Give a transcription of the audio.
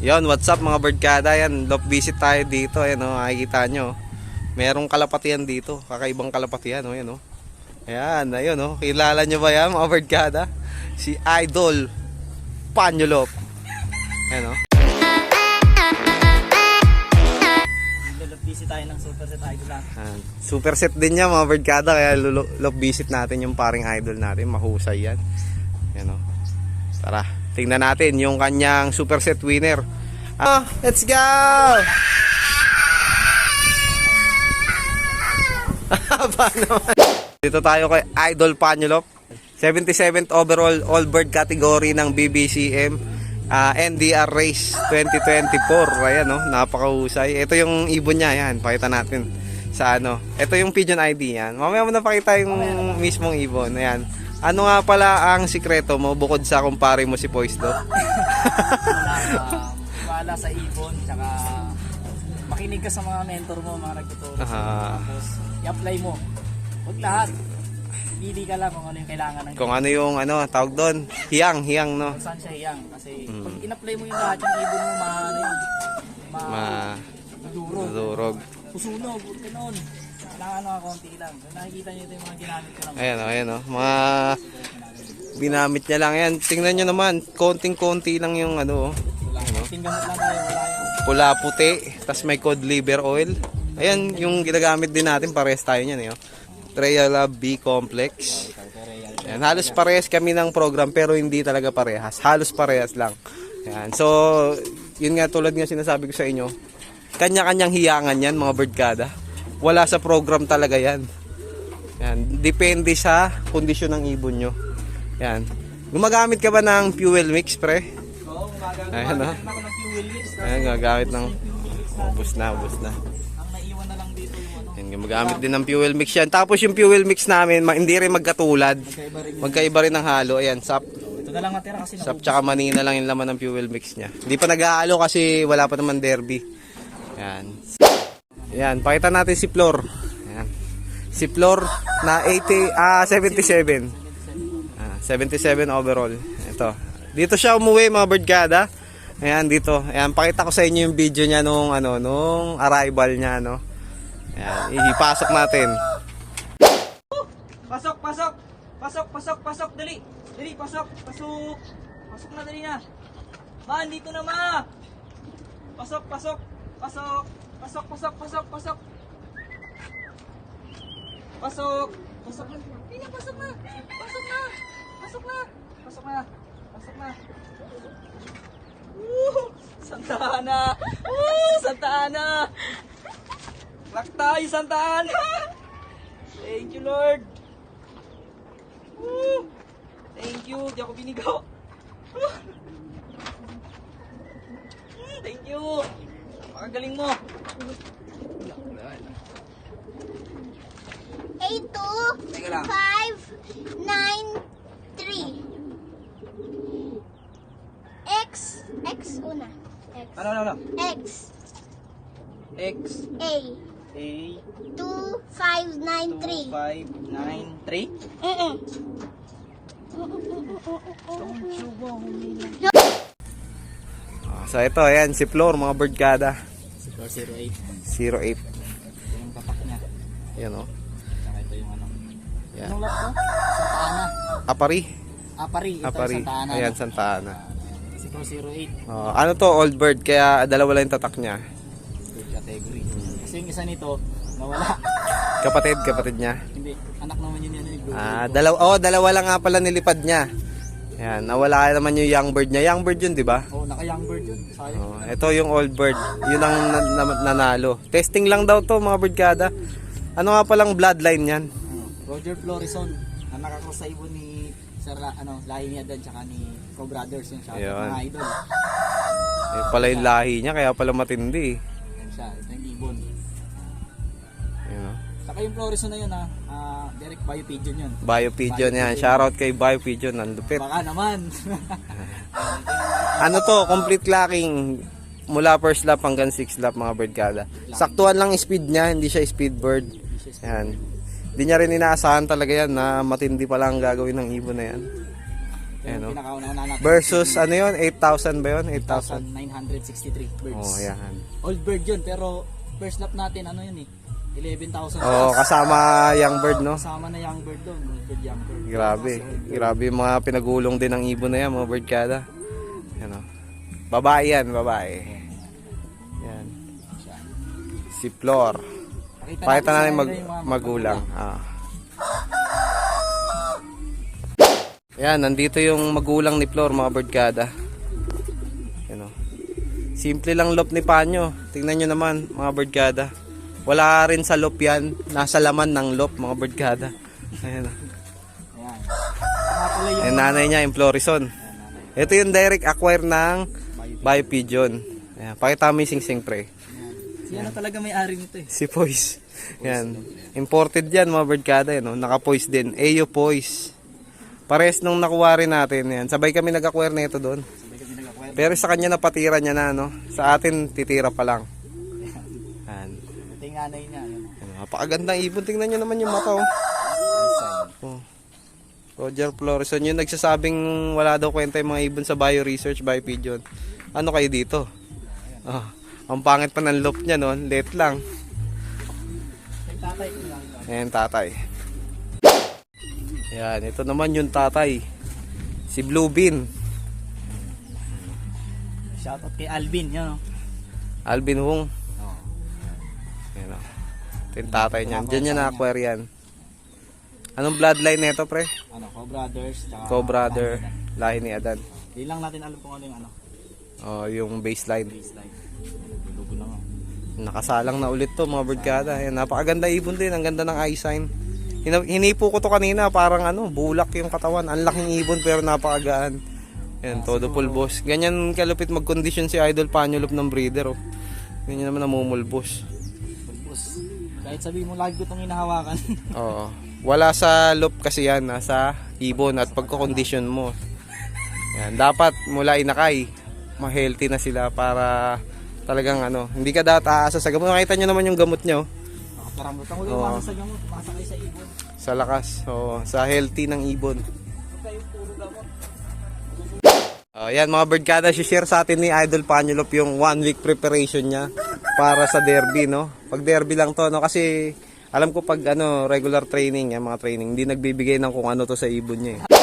Yon, what's up mga birdkada yan. Lop visit tayo dito. Ayan o, makikita nyo. Merong kalapatian dito. Kakaibang kalapatian o, yan o. Ayan, ayun o. Kilala nyo ba yan mga birdkada? Si Idol Panyolop. Ayan o. Lulog busy tayo ng super set idol lang. Ayan. Super set din niya mga birdkada. Kaya lop visit natin yung paring idol natin. Mahusay yan. Ayan o. Tara, tingnan natin yung kanyang super set winner. Ah, let's go! Dito tayo kay Idol Panyolop. 77th overall all bird category ng BBCM ah, NDR Race 2024. Ayan no, napakahusay. Ito yung ibon niya, yan. Pakita natin sa ano. Ito yung pigeon ID yan. Mamaya mo na pakita yung mismong ibon. Ayan. Ano nga pala ang sikreto mo bukod sa kumpare mo si Poise Do? Wala, sa ibon, tsaka makinig ka sa mga mentor mo, mga nagtuturo Ah. Tapos, i-apply mo. Huwag lahat. Pili ka lang kung ano yung kailangan ng Kung ano yung ano, tawag doon, hiyang, hiyang no. kung saan siya hiyang. Kasi Mm. pag in-apply mo yung lahat, yung ibon mo, ma, ano yun, ma, Ma maduro. durog. Pusunog, huwag ganon. Kailangan mga konti lang. So, nakikita niyo ito yung mga ginamit ko lang. Ayan, oh, ayan oh. Mga binamit niya lang yan. Tingnan nyo naman, konting-konti lang yung ano, oh. Tinggamot lang tayo, wala yung pula puti, tas may cod liver oil. Ayan, yung ginagamit din natin, pares tayo niyan, eh, oh. Treyala B Complex. Ayan, halos parehas kami ng program pero hindi talaga parehas. Halos parehas lang. Ayan, so, yun nga tulad nga sinasabi ko sa inyo, kanya-kanyang hiyangan yan, mga birdkada. Wala sa program talaga yan. Yan, depende sa kondisyon ng ibon nyo. Yan. Gumagamit ka ba ng fuel mix, pre? Oo, gumagano. Ayan, oh. Ako ng fuel mix. Ayan, gagamit ng... Ubus na, ubus na. Ang naiwan na lang dito yung ano. Yan, gumagamit din ng fuel mix yan. Tapos yung fuel mix namin, hindi rin magkatulad. Magkaiba rin yun. Magkaiba rin ng halo. Ayan, sap, Ito na lang natira kasi sap tsaka manina lang yung laman ng fuel mix niya. Hindi pa nag-aalo kasi wala pa naman derby. Yan. Yan, pakita natin si Flor. Yan. Si Flor na 80, ah, 77. Ah, 77 overall. Ito. Dito siya umuwi mga birdgada. Ayan dito. Ayan, pakita ko sa inyo yung video niya nung ano, nung arrival niya, no. Ayan, ipasok natin. Pasok, pasok! Pasok, pasok, pasok! Dali! Dali, pasok! Pasok! Pasok na, dali na! Ma, dito na, ma! Pasok, pasok! Pasok! Pasok, pasok, pasok, pasok! Pasok! Pasok na! Hindi na, pasok na! Pasok na! Pasok na! Pasok na! Pasok na! Woo! Santa Ana! Woo! Santa Ana! Lock tayo, Santa Ana! Thank you, Lord! Woo! Thank you, di ako binigaw. Thank you. Makagaling mo. Eight two five nine three. X X una. X Ano, ano, ano? X X, A A, two five nine 2, three. 5, 9, 3. Mm-mm. Ah, So ito, ayan, si Flor, mga birdgada. 08. 08. Yung tapak niya. Ayan o. Saka ito yung ano. Yan. Anong lot to? Santa Ana. Apari. Apari. Ito Apari. Santa Ana. Ayan, Santa Ana. 08. Oh, ano to, old bird, kaya dalawa lang yung tatak niya. Good category. Kasi yung isa nito, nawala. Kapatid, kapatid niya. Hindi. Anak naman yun yan. Ah, ko. dalawa, oh, dalawa lang nga pala nilipad niya. Ayan, nawala naman yung young bird niya. Young bird yun, di ba? Oh, naka-young bird yun. Sayang. Oh, ito yung old bird. Yun ang na- na- nanalo. Testing lang daw to, mga birdkada. Ano nga palang bloodline yan? Roger Florison na nakakross sa ibon ni Sir ano, Lahi niya dan tsaka ni Co Brothers yung siya Ayun. mga idol. Eh, pala yung lahi niya, kaya pala matindi. Yan siya, ito yung. Saka yung Florison na yun ha, ah, direct bio pigeon yun. Bio Pigeon yan. Shoutout kay Bio Pigeon. Nandupit. Baka naman. Ano to, complete locking mula first lap hanggang 6 lap mga birdkada. Saktuan lang speed niya, hindi siya speed bird. Yan. Hindi niya rin inaasahan talaga yan na matindi pa lang ang gagawin ng ibon na yan. Ayan, oh. natin. Versus ano yun? 8,000 ba yun? 8,000. 963 birds. Oh, yan. Old bird yun, pero first lap natin, ano yun eh, 11,000 Oh, kasama young bird, no? Kasama na young bird doon, bird, young bird. Grabe. Grabe yung mga pinagulong din ng ibon na yan, mga bird kada. Yan o. Babae yan, babae. Yan. Si Flor. Pakita, natin mag magulang. Ah. Yan, nandito yung magulang ni Flor, mga bird kada. Yan o. Simple lang lop ni Panyo. Tingnan nyo naman, mga bird kada. Wala rin sa lop yan. Nasa laman ng lop, mga bird kada. Ayan. Ayan. Yung nanay niya, yung Florison. Ito yung direct acquire ng Biopigeon. Ayan, pakita mo yung sing-sing pre. Si ano talaga may-ari nito eh. Si Poise. Yan. Imported yan mga birdcada. Yan, oh. Naka-Poise din. Ayo Poise. Pares nung nakuha rin natin. Yan. Sabay kami nag-acquire nito doon. Sabay kami nag-acquire. Pero sa kanya napatira niya na. No? Sa atin, titira pa lang. Yung nanay niya. Ayan. Yan, Napakagandang ibon. Tingnan nyo naman yung mata. Oh. Oh. Roger Florison, yung nagsasabing wala daw kwenta yung mga ibon sa bio research, bio pigeon. Ano kayo dito? Oh, ang pangit pa ng loop niya noon, late lang. Ayan, tatay. Yan, ito naman yung tatay. Si Blue Bean. Shoutout kay Alvin, yan o. Alvin Hung. Yan, oh. Ito yung tatay niyan. Diyan niya na-acquire yan. Anong bloodline nito, pre? Ano, Co-Brothers. Co-brother, lahi ni Adan. Di lang natin alam kung ano yung ano. Oh, yung baseline. Baseline. Lugo lang oh. Nakasalang na ulit to mga birdcada. Ayan, napakaganda ibon din. Ang ganda ng eye sign. Hinipo ko to kanina. Parang ano, bulak yung katawan. Ang laking ibon pero napakagaan. Ayan, todo pulbos. Ganyan kalupit mag-condition si Idol Panyolop ng breeder. Oh. Ganyan naman namumulbos. Kahit sabihin mo lagi ko itong hinahawakan. Oo. Wala sa loop kasi yan. Nasa ibon at pagkakondisyon mo. Yan, dapat mula inakay. Ma-healthy na sila para talagang ano. Hindi ka dapat aasa sa gamot. Nakita nyo naman yung gamot nyo. Nakakarambutan ko yung Oo. umasa sa gamot. Umasa kayo sa ibon. sa lakas o sa healthy ng ibon. Kayong puro gamot. Oh, yan mga birdcada, share sa atin ni Idol Panyolop yung one week preparation niya para sa derby, no? Pag derby lang to, no? Kasi alam ko pag ano, regular training, yan mga training, hindi nagbibigay ng kung ano to sa ibon niya eh.